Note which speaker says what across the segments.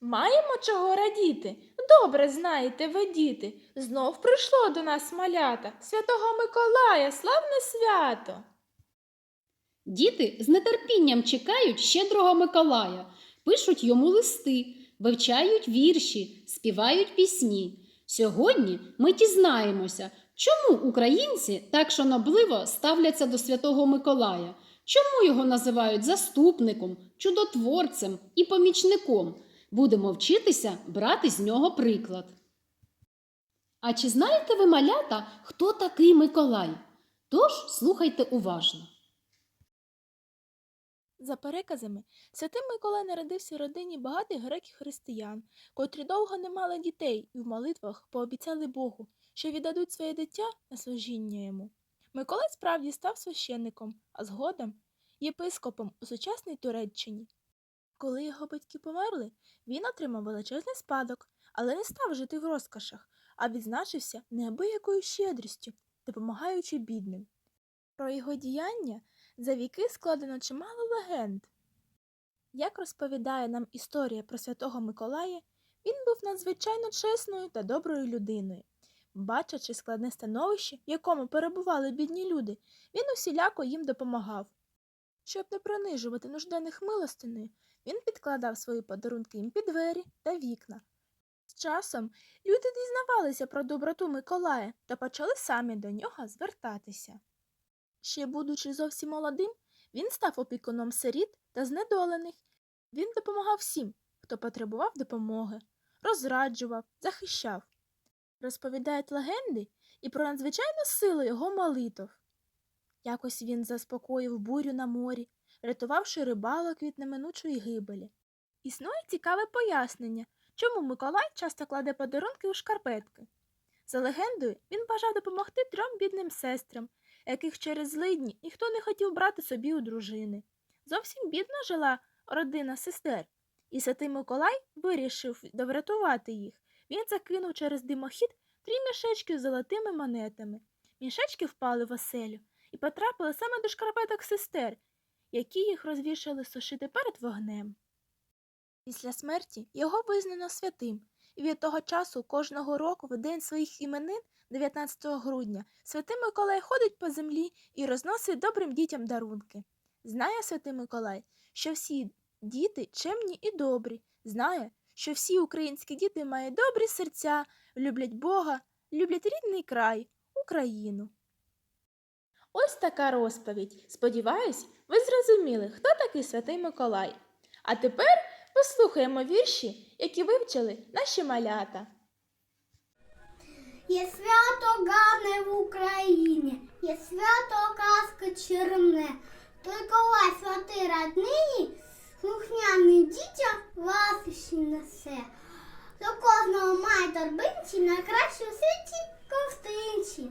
Speaker 1: Маємо чого радіти. Добре знаєте ви, діти. Знов прийшло до нас малята, святого Миколая, славне свято.
Speaker 2: Діти з нетерпінням чекають щедрого Миколая, пишуть йому листи, вивчають вірші, співають пісні. Сьогодні ми дізнаємося, чому українці так шанобливо ставляться до Святого Миколая, чому його називають заступником, чудотворцем і помічником. Будемо вчитися брати з нього приклад. А чи знаєте ви, малята, хто такий Миколай? Тож слухайте уважно.
Speaker 1: За переказами, святий Миколай народився в родині багатих греків-християн, котрі довго не мали дітей і в молитвах пообіцяли Богу, що віддадуть своє дитя на служіння йому. Миколай справді став священником, а згодом єпископом у сучасній Туреччині. Коли його батьки померли, він отримав величезний спадок, але не став жити в розкошах, а відзначився неабиякою щедрістю, допомагаючи бідним. Про його діяння за віки складено чимало легенд. Як розповідає нам історія про святого Миколая, він був надзвичайно чесною та доброю людиною. Бачачи складне становище, в якому перебували бідні люди, він усіляко їм допомагав. Щоб не принижувати нужденних милостиною, він підкладав свої подарунки їм під двері та вікна. З часом люди дізнавалися про доброту Миколая та почали самі до нього звертатися. Ще будучи зовсім молодим, він став опікуном сиріт та знедолених. Він допомагав всім, хто потребував допомоги, розраджував, захищав. Розповідають легенди і про надзвичайну силу його молитв. Якось він заспокоїв бурю на морі, рятувавши рибалок від неминучої гибелі. Існує цікаве пояснення, чому Миколай часто кладе подарунки у шкарпетки. За легендою, він бажав допомогти трьом бідним сестрам, яких через злидні ніхто не хотів брати собі у дружини. Зовсім бідно жила родина сестер, і святий Миколай вирішив доврятувати їх. Він закинув через димохід три мішечки з золотими монетами. Мішечки впали в оселю і потрапили саме до шкарпеток сестер, які їх розвішали сушити перед вогнем. Після смерті його визнано святим, і від того часу кожного року в день своїх іменин 19 грудня святий Миколай ходить по землі і розносить добрим дітям дарунки. Знає святий Миколай, що всі діти чемні і добрі, знає, що всі українські діти мають добрі серця, люблять Бога, люблять рідний край, Україну. Ось така розповідь. Сподіваюсь, ви зрозуміли, хто такий святий Миколай. А тепер послухаємо вірші, які вивчили наші малята.
Speaker 3: Є свято гарне в Україні, є свято казка черне. Той колай святий роднині, слухняний дітям ласощі несе. До кожного має торбинці найкраще у світі ковтинці.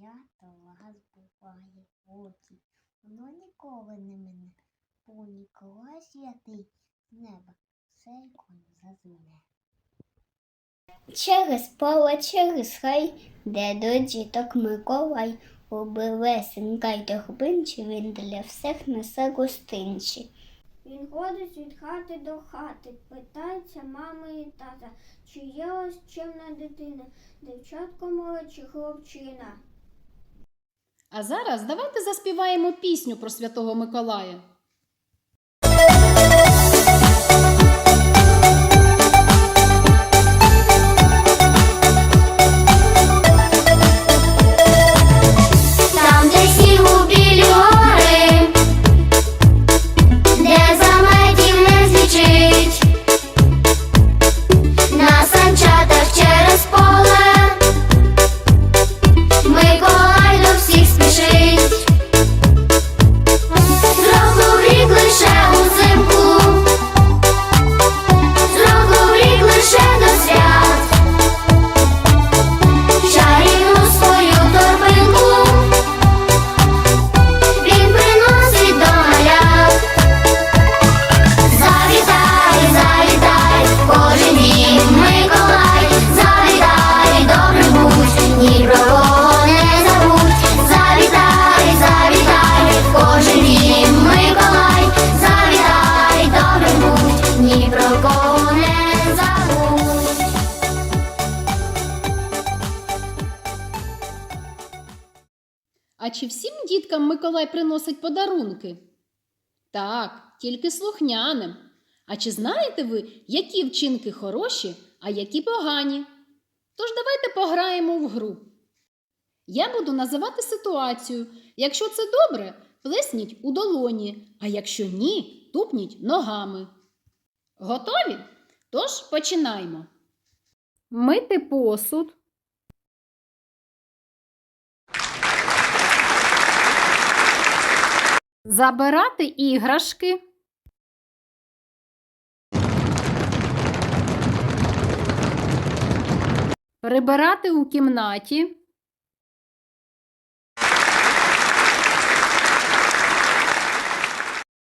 Speaker 4: Свято вас буває оці, воно ніколи не мене, бо Ніколай святий з неба все ікон зазине.
Speaker 3: Через поле, через хай, де до діток Миколай, обилесенька й торбинчі, він для всіх несе гостинчі. Він ходить від хати до хати, питається мами і тата, чи є ось чимна дитина, дівчатко мале чи хлопчина.
Speaker 2: А зараз давайте заспіваємо пісню про Святого Миколая. Чи всім діткам Миколай приносить подарунки? Так, тільки слухняним. А чи знаєте ви, які вчинки хороші, а які погані? Тож давайте пограємо в гру. Я буду називати ситуацію. Якщо це добре, плесніть у долоні, а якщо ні, тупніть ногами. Готові? Тож починаємо. Мити посуд. Забирати іграшки. Прибирати у кімнаті.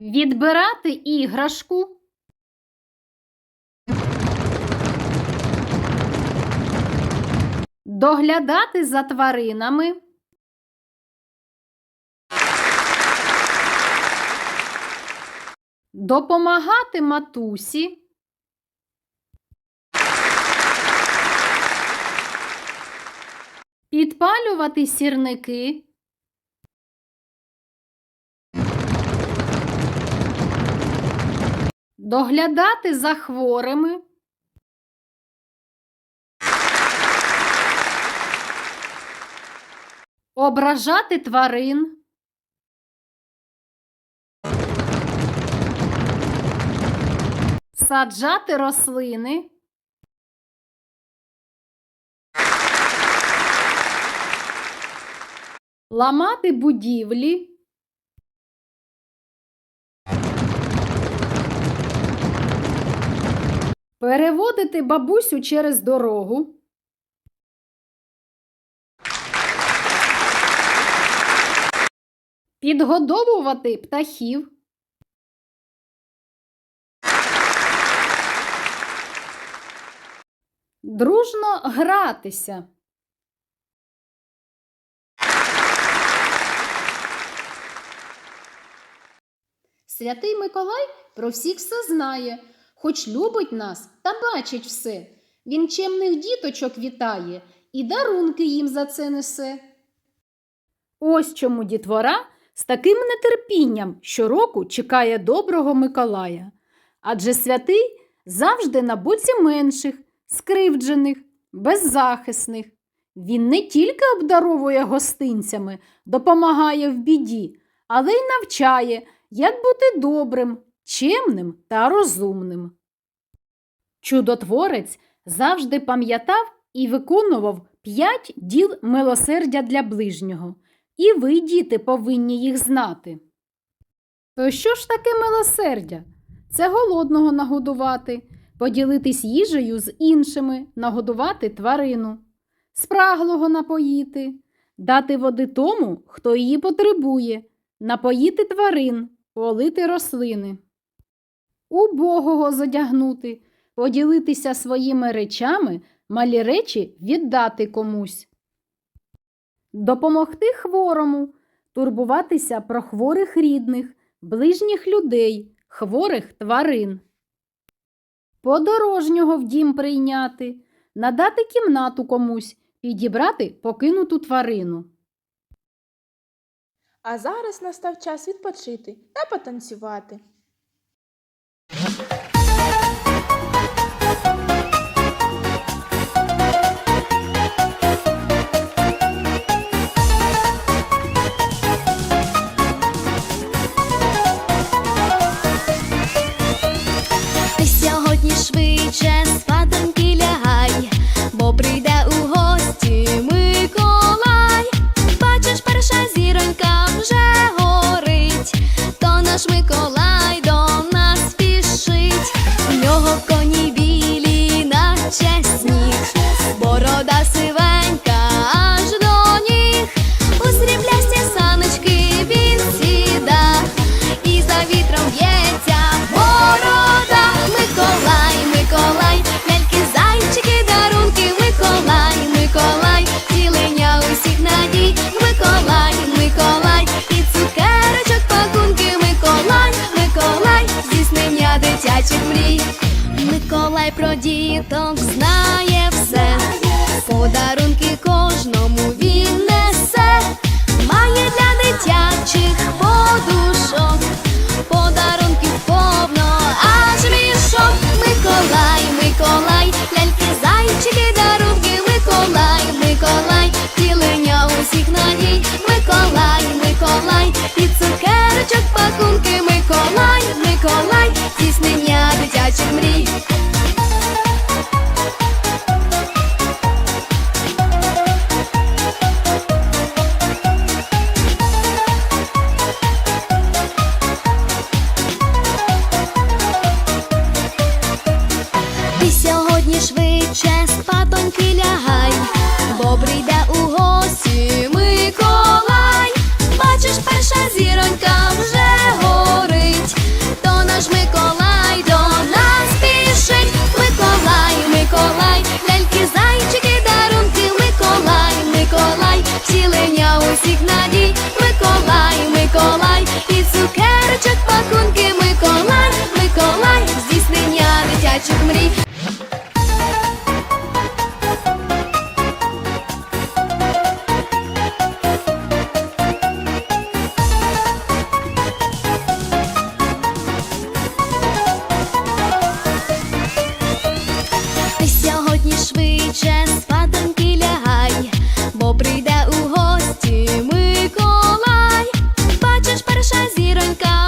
Speaker 2: Відбирати іграшку. Доглядати за тваринами. Допомагати матусі. Підпалювати сірники. Доглядати за хворими. Ображати тварин. Саджати рослини. Ламати будівлі. Переводити бабусю через дорогу. Підгодовувати птахів. Дружно гратися. Святий Миколай про всіх все знає, хоч любить нас та бачить все. Він чемних діточок вітає і дарунки їм за це несе. Ось чому дітвора з таким нетерпінням щороку чекає доброго Миколая. Адже святий завжди на боці менших, скривджених, беззахисних. Він не тільки обдаровує гостинцями, допомагає в біді, але й навчає, як бути добрим, чемним та розумним. Чудотворець завжди пам'ятав і виконував п'ять діл милосердя для ближнього, і ви, діти, повинні їх знати. То що ж таке милосердя? Це голодного нагодувати, поділитись їжею з іншими, нагодувати тварину, спраглого напоїти, дати води тому, хто її потребує, напоїти тварин, полити рослини, убогого задягнути, поділитися своїми речами, малі речі віддати комусь, допомогти хворому, турбуватися про хворих рідних, ближніх людей, хворих тварин, подорожнього в дім прийняти, надати кімнату комусь, підібрати покинуту тварину.
Speaker 1: А зараз настав час відпочити та потанцювати.
Speaker 5: Just Миколай про діток знає все, подарунки кожному він несе, має для дитячих подушок, подарунків повно, аж мішок. Миколай, Миколай, ляльки, зайчики дари всегда Go.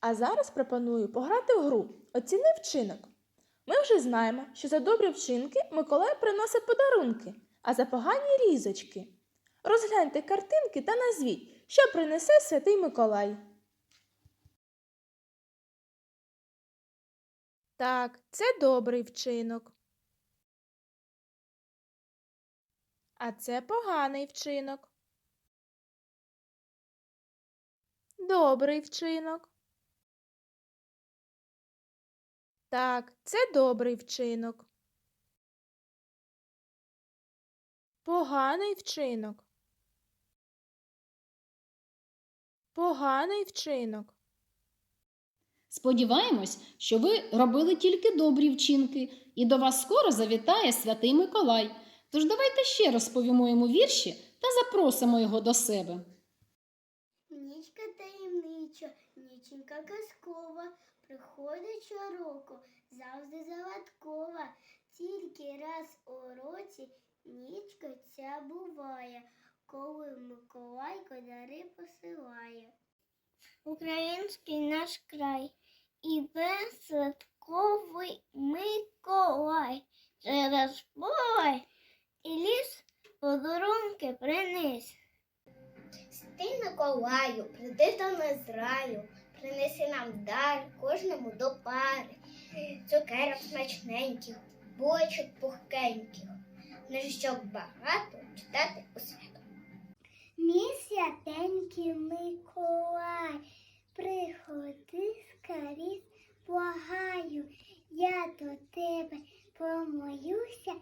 Speaker 1: А зараз пропоную пограти в гру Оціни вчинок. Ми вже знаємо, що за добрі вчинки Миколай приносить подарунки, а за погані різочки. Розгляньте картинки та назвіть, що принесе святий Миколай. Так, це добрий вчинок. А це поганий вчинок. Добрий вчинок. Так, це добрий вчинок. Поганий вчинок. Поганий вчинок.
Speaker 2: Сподіваємось, що ви робили тільки добрі вчинки, і до вас скоро завітає святий Миколай. Тож давайте ще розповімо йому вірші та запросимо його до себе.
Speaker 3: Нічка таємнича, ніченька казкова, приходить щороку, завжди загадкова. Тільки раз у році нічка ця буває, коли Миколайко дари посилає. Український наш край і безсвятковий Миколай. Через поле і ліс подарунки приніс. Ти, Миколаю, прийди до нас раю, принеси нам дар кожному до пари, цукерок смачненьких, булочок пухкеньких, книжечок багато читати у свято. Мій святенький Миколай, приходи скоріш, благаю, я до тебе помолюся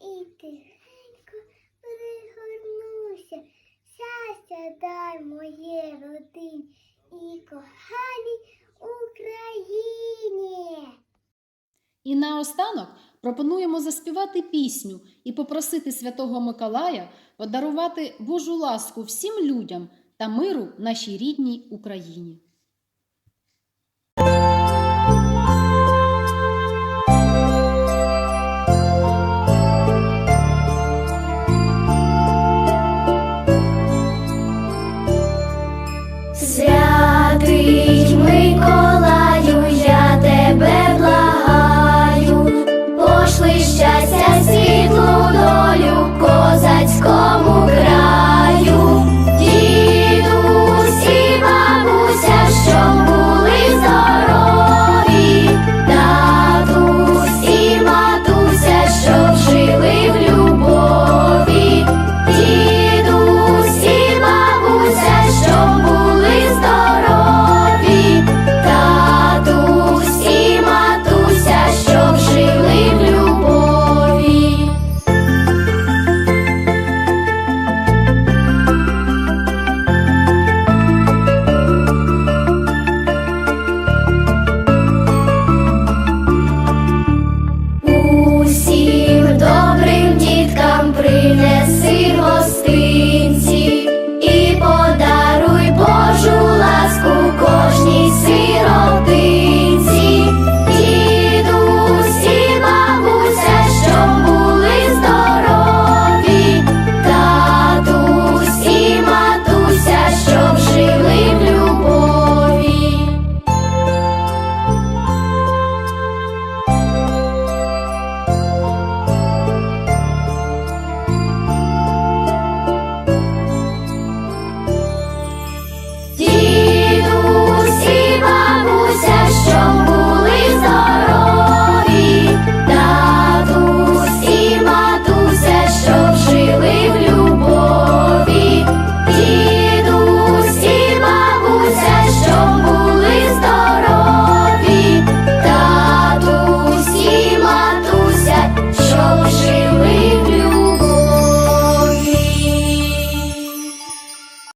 Speaker 3: і тихенько пригорнуся. Щастя дай моє родині і коханій Україні.
Speaker 2: І наостанок пропонуємо заспівати пісню і попросити святого Миколая подарувати Божу ласку всім людям та миру нашій рідній Україні. всім добрим діткам принесе.